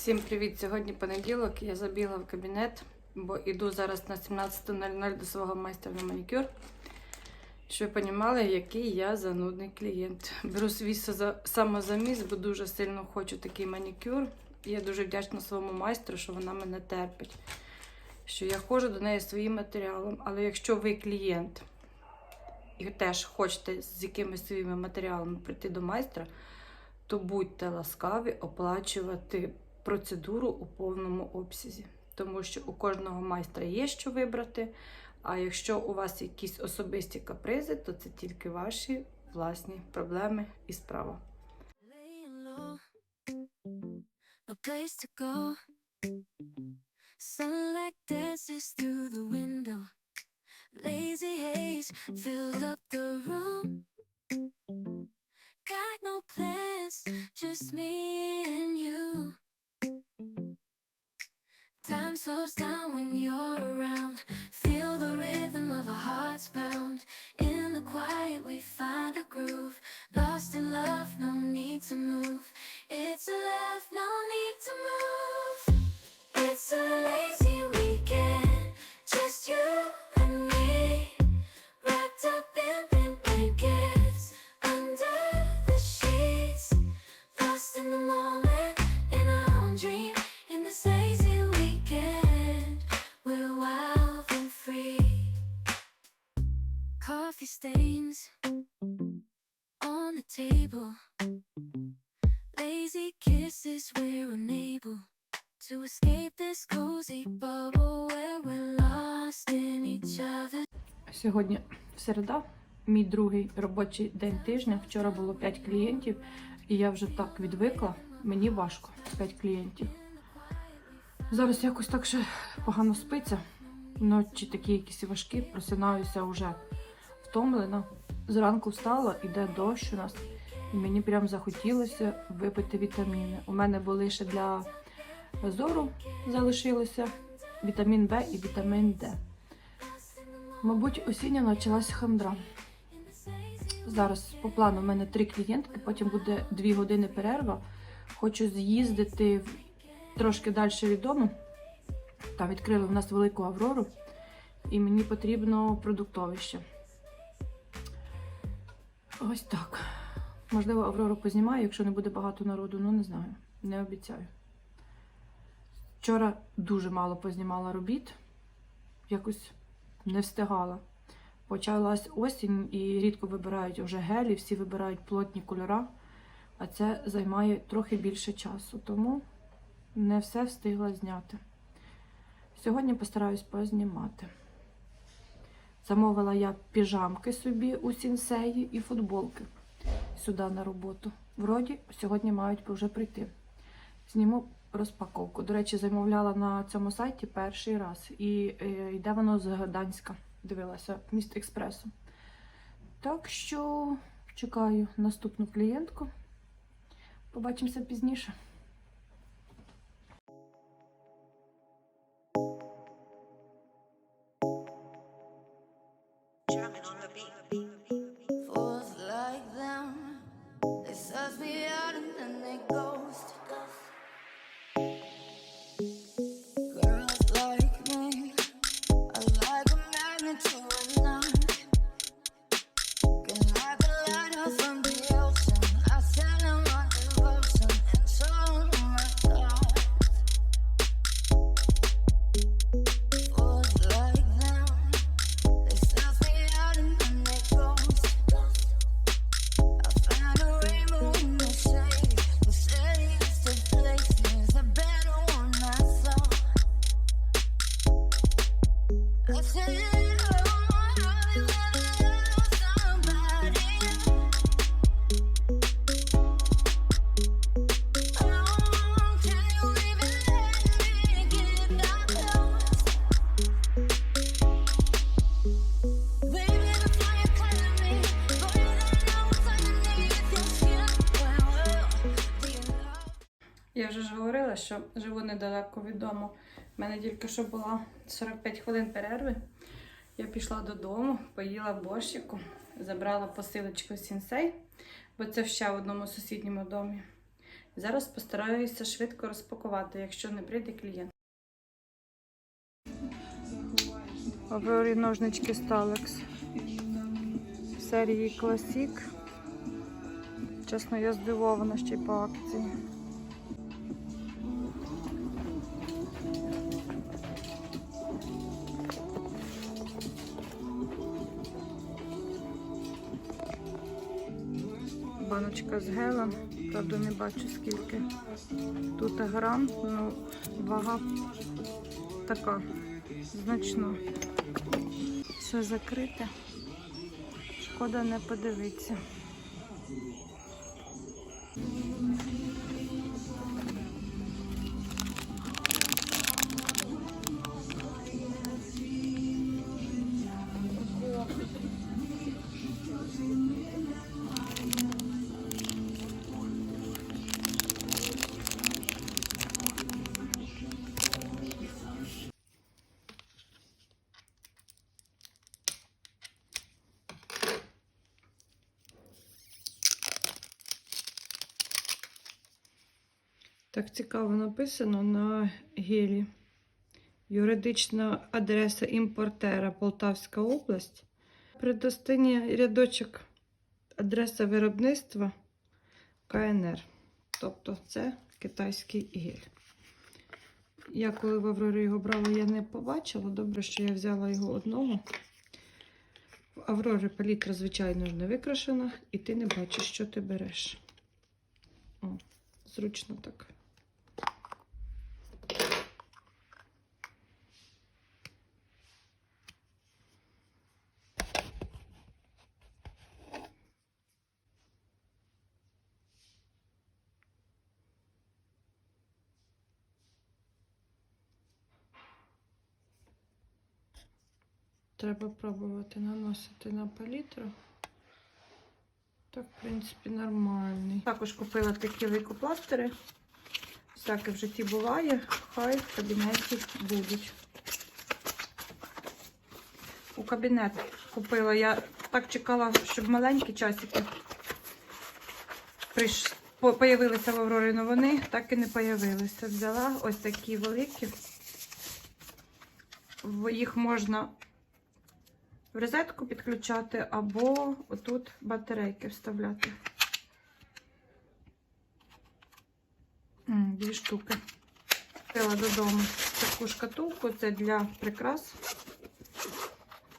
Всім привіт! Сьогодні понеділок. Я забігла в кабінет, бо йду зараз на 17.00 до свого майстра на манікюр. Щоб ви розуміли, який я занудний клієнт. Беру свій самозаміс, бо дуже сильно хочу такий манікюр. І я дуже вдячна своєму майстру, що вона мене терпить. Що я ходжу до неї своїм матеріалом. Але якщо ви клієнт і теж хочете з якимись своїми матеріалами прийти до майстра, то будьте ласкаві оплачувати процедуру у повному обсязі. Тому що у кожного майстра є що вибрати. А якщо у вас якісь особисті капризи, то це тільки ваші власні проблеми і справа. Lazy haze filled up the room. Kisses, we're unable to escape this cozy bubble where we're lost in each other. Сьогодні середа, мій другий робочий день тижня. Вчора було 5 клієнтів, і я вже так відвикла. Мені важко 5 клієнтів. Зараз якось так ще погано спиться. Ночі такі якісь важкі, просинаюся вже втомлена. Зранку встала, іде дощ у нас, і мені прям захотілося випити вітаміни. У мене були ще для зору залишилося вітамін В і вітамін Д. Мабуть, осіння почалась хандра. Зараз по плану в мене три клієнтки, потім буде дві години перерва. Хочу з'їздити трошки далі від дому. Там відкрили в нас велику аврору, і мені потрібно продуктовище. Ось так. Можливо, Аврору познімаю, якщо не буде багато народу, ну не знаю, не обіцяю. Вчора дуже мало познімала робіт, якось не встигала. Почалась осінь і рідко вибирають вже гелі, всі вибирають плотні кольори, а це займає трохи більше часу, тому не все встигла зняти. Сьогодні постараюсь познімати. Замовила я піжамки собі у сінсеї і футболки сюди на роботу. Вроді сьогодні мають вже прийти. Зніму розпаковку. До речі, замовляла на цьому сайті перший раз. І е, йде воно з Гданська. Дивилася міст експресу. Так що чекаю наступну клієнтку. Побачимося пізніше. Я вже ж говорила, що живу недалеко від дому. У мене тільки що була 45 хвилин перерви. Я пішла додому, поїла борщику, забрала посилочку сінсей, бо це ще в одному сусідньому домі. Зараз постараюся швидко розпакувати, якщо не прийде клієнт. Аврорі ножнички Сталекс серії Classic. Чесно, я здивована ще й по акції. Баночка з гелем, правда не бачу скільки. Тут грам, ну вага така значна. Все закрите. Шкода не подивитися. Так цікаво написано на гелі. Юридична адреса імпортера Полтавська область. Предостанній рядочок адреса виробництва КНР. Тобто це китайський гель. Я коли в Аврорі його брала, я не побачила. Добре, що я взяла його одного. В Аврорі палітра, звичайно, не викрашена, і ти не бачиш, що ти береш. О, зручно так. Треба пробувати наносити на палітру. Так, в принципі, нормальний. Також купила такі лейкопластири. Всяке в житті буває, хай в кабінеті будуть. У кабінет купила. Я так чекала, щоб маленькі часики приш... появилися в Аврорі, але вони так і не появилися. Взяла ось такі великі. Їх можна в розетку підключати або отут батарейки вставляти. Дві штуки. Купила додому таку шкатулку, це для прикрас.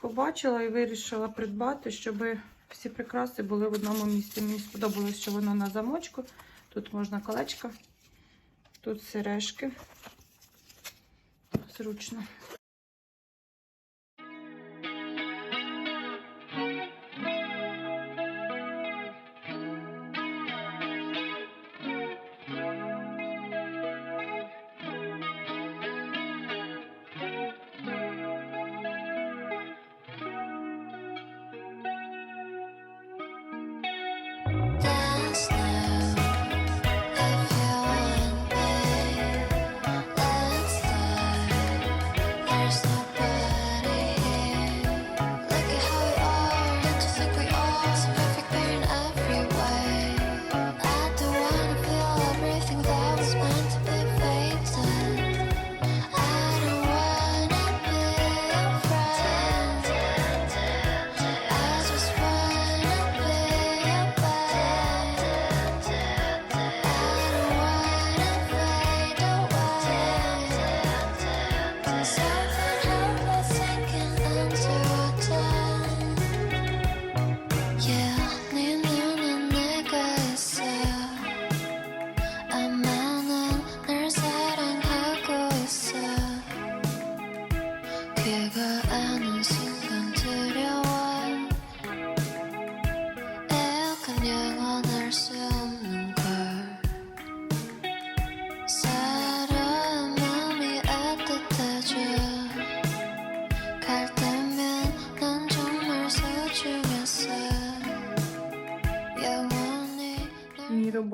Побачила і вирішила придбати, щоб всі прикраси були в одному місці. Мені сподобалось, що воно на замочку. Тут можна колечко, тут сережки. Зручно.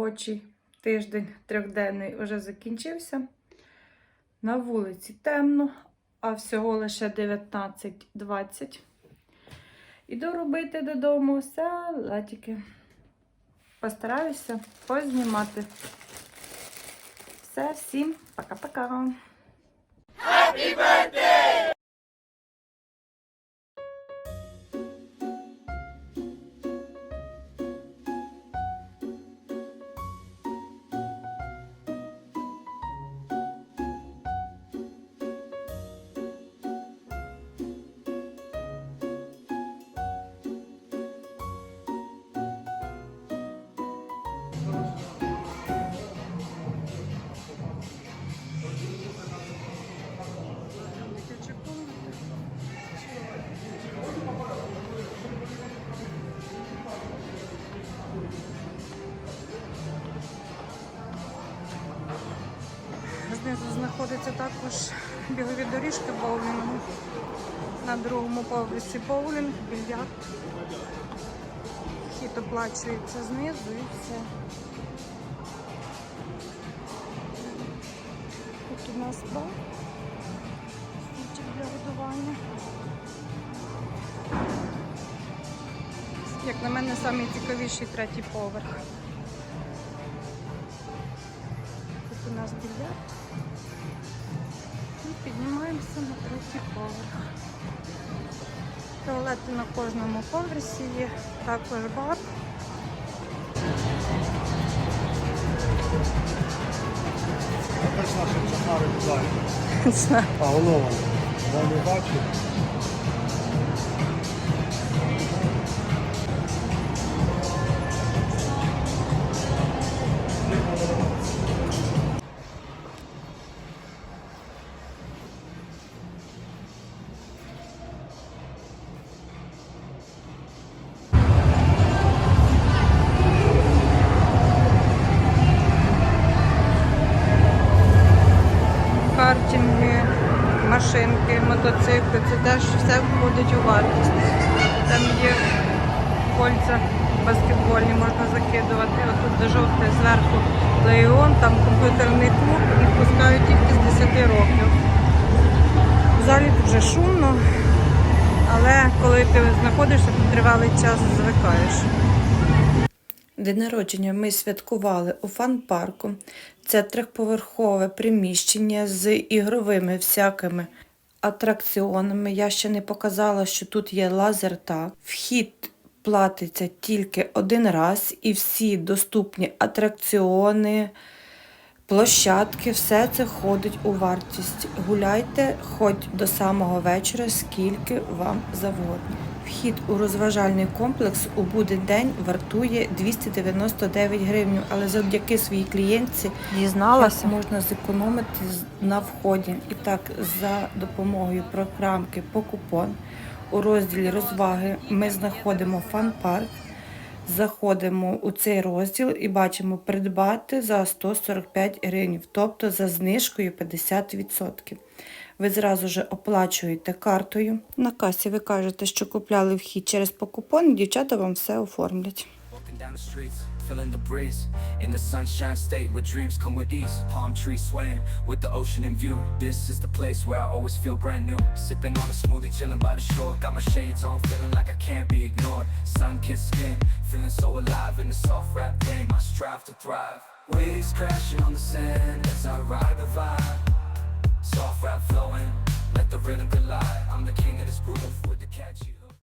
Робочий тиждень трьохденний вже закінчився. На вулиці темно, а всього лише 19.20. Іду робити додому салатики. Постараюся познімати. Все, всім пока-пока. Знизу знаходиться також бігові доріжки боулінгу. На другому поверсі боулінг, більярд. Вхід оплачується знизу і все. Тут у нас бар. Стільчик для годування. Як на мене, найцікавіший третій поверх. Тут у нас більярд. Туалети на кожному поверсі є, також бар. Теж наші Чахари дизайн. А воно воно. Я не бачу. Входить у вартість. Там є кольця баскетбольні, можна закидувати. Отут до жовтий зверху леон, там комп'ютерний клуб і пускають тільки з 10 років. В залі дуже шумно, але коли ти знаходишся, то тривалий час звикаєш. День народження ми святкували у фан-парку. Це трьохповерхове приміщення з ігровими всякими атракціонами. Я ще не показала, що тут є лазертаг. Вхід платиться тільки один раз, і всі доступні атракціони, площадки, все це входить у вартість. Гуляйте хоч до самого вечора, скільки вам завгодно. Вхід у розважальний комплекс у будь день вартує 299 гривень, але завдяки своїй клієнтці Дізналася. можна зекономити на вході. І так, за допомогою програмки Покупон у розділі розваги ми знаходимо фан-парк, заходимо у цей розділ і бачимо придбати за 145 гривень, тобто за знижкою 50%. Ви зразу ж оплачуєте картою. На касі ви кажете, що купляли вхід через покупон, і дівчата вам все оформлять. Walking down the streets, feeling the breeze. In the sunshine state where dreams come with ease. Palm trees swaying with the ocean in view. This is the place where I always feel brand new. Sipping on a smoothie, chilling by the shore. Got my shades on, feeling like I can't be ignored. Sun kissed skin, feeling so alive in the soft rap game. I strive to thrive. Waves crashing on the sand as I ride the vibe. Soft rap flowing, let the rhythm collide. I'm the king of this groove with the catchy.